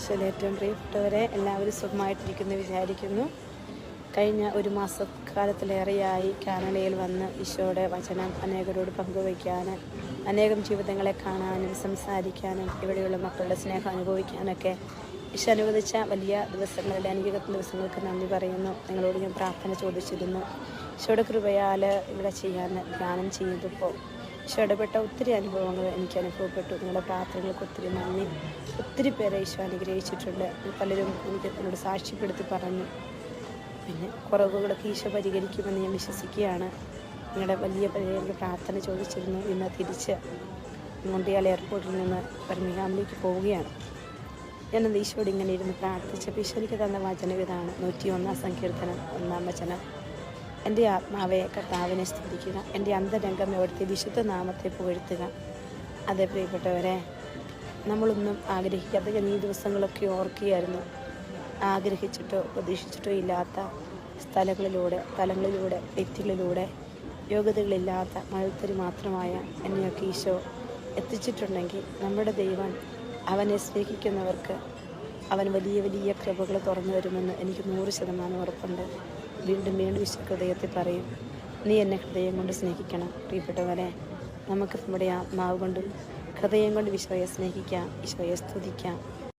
ഈശോയിൽ ഏറ്റവും പ്രിയപ്പെട്ടവരെ എല്ലാവരും സുഖമായിട്ടിരിക്കുന്നു വിചാരിക്കുന്നു. കഴിഞ്ഞ ഒരു മാസക്കാലത്തിലേറെയായി കാനഡയിൽ വന്ന് ഈശോയുടെ വചനം അനേകരോട് പങ്കുവയ്ക്കാൻ അനേകം ജീവിതങ്ങളെ കാണാനും സംസാരിക്കാനും ഇവിടെയുള്ള മക്കളുടെ സ്നേഹം അനുഭവിക്കാനൊക്കെ ഈശോ അനുവദിച്ച വലിയ ദിവസങ്ങളുടെ അനുഗ്രഹ ദിവസങ്ങൾക്ക് നന്ദി പറയുന്നു. നിങ്ങളോട് ഞാൻ പ്രാർത്ഥന ചോദിച്ചിരുന്നു. ഈശോയുടെ കൃപയാൽ ഇവിടെ ചെയ്യാൻ ധ്യാനം ചെയ്തപ്പോൾ ഈശോ ഇടപെട്ട ഒത്തിരി അനുഭവങ്ങൾ എനിക്ക് അനുഭവപ്പെട്ടു. നിങ്ങളുടെ പ്രാർത്ഥനകൾക്ക് ഒത്തിരി നന്ദി. ഒത്തിരി പേരെ ഈശോ അനുഗ്രഹിച്ചിട്ടുണ്ട്. പലരും എനിക്ക് എന്നോട് സാക്ഷ്യപ്പെടുത്തി പറഞ്ഞു. പിന്നെ കുറവുകളൊക്കെ ഈശോ പരിഹരിക്കുമെന്ന് ഞാൻ വിശ്വസിക്കുകയാണ്. നിങ്ങളുടെ വലിയ പരിഹാരം പ്രാർത്ഥന ചോദിച്ചിരുന്നു. ഇന്ന് തിരിച്ച് മുണ്ടിയാൽ എയർപോർട്ടിൽ നിന്ന് ബർമിഹാമിലേക്ക് പോവുകയാണ്. ഞാനത് ഈശോയോട് ഇങ്ങനെ ഇരുന്ന് പ്രാർത്ഥിച്ചപ്പോൾ ഈശോ എനിക്ക് തന്ന വചനം ഇതാണ്. നൂറ്റി ഒന്നാം സങ്കീർത്തനം ഒന്നാം വചനം. എന്റെ ആത്മാവെ കർത്താവിനെ സ്തുതിക്കുക. എന്റെ അന്തരംഗം അവിടുത്തെ വിശുദ്ധ നാമത്തെ പുകഴ്ത്തുക. അതേ പ്രിയപ്പെട്ടവരെ നമ്മളൊന്നും ആഗ്രഹിക്കാത്ത ഈ ദിവസങ്ങളൊക്കെ ഓർക്കുകയായിരുന്നു. ആഗ്രഹിച്ചിട്ടോ പ്രതീക്ഷിച്ചിട്ടോ ഇല്ലാത്ത സ്ഥലങ്ങളിലൂടെ തലങ്ങളിലൂടെ വ്യക്തികളിലൂടെ യോഗ്യതകളില്ലാത്ത മഴത്തരി മാത്രമായ എന്നെയൊക്കെ ഈശോ എത്തിച്ചിട്ടുണ്ടെങ്കിൽ നമ്മുടെ ദൈവം അവനെ സ്നേഹിക്കുന്നവർക്ക് അവൻ വലിയ വലിയ കൃപകൾ തുറന്നു വരുമെന്ന് എനിക്ക് നൂറ് ശതമാനം ഉറപ്പുണ്ട്. വീണ്ടും വീണ്ടും വിശ്വ ഹൃദയത്തിൽ പറയും നീ എന്നെ ഹൃദയം കൊണ്ട് സ്നേഹിക്കണം പ്രിയപ്പെട്ടവരെ. നമുക്ക് നമ്മുടെ ആത്മാവ് കൊണ്ടും ഹൃദയം കൊണ്ട് വിശ്വയെ സ്നേഹിക്കാം ഈശോയെ സ്തുതിക്കാം.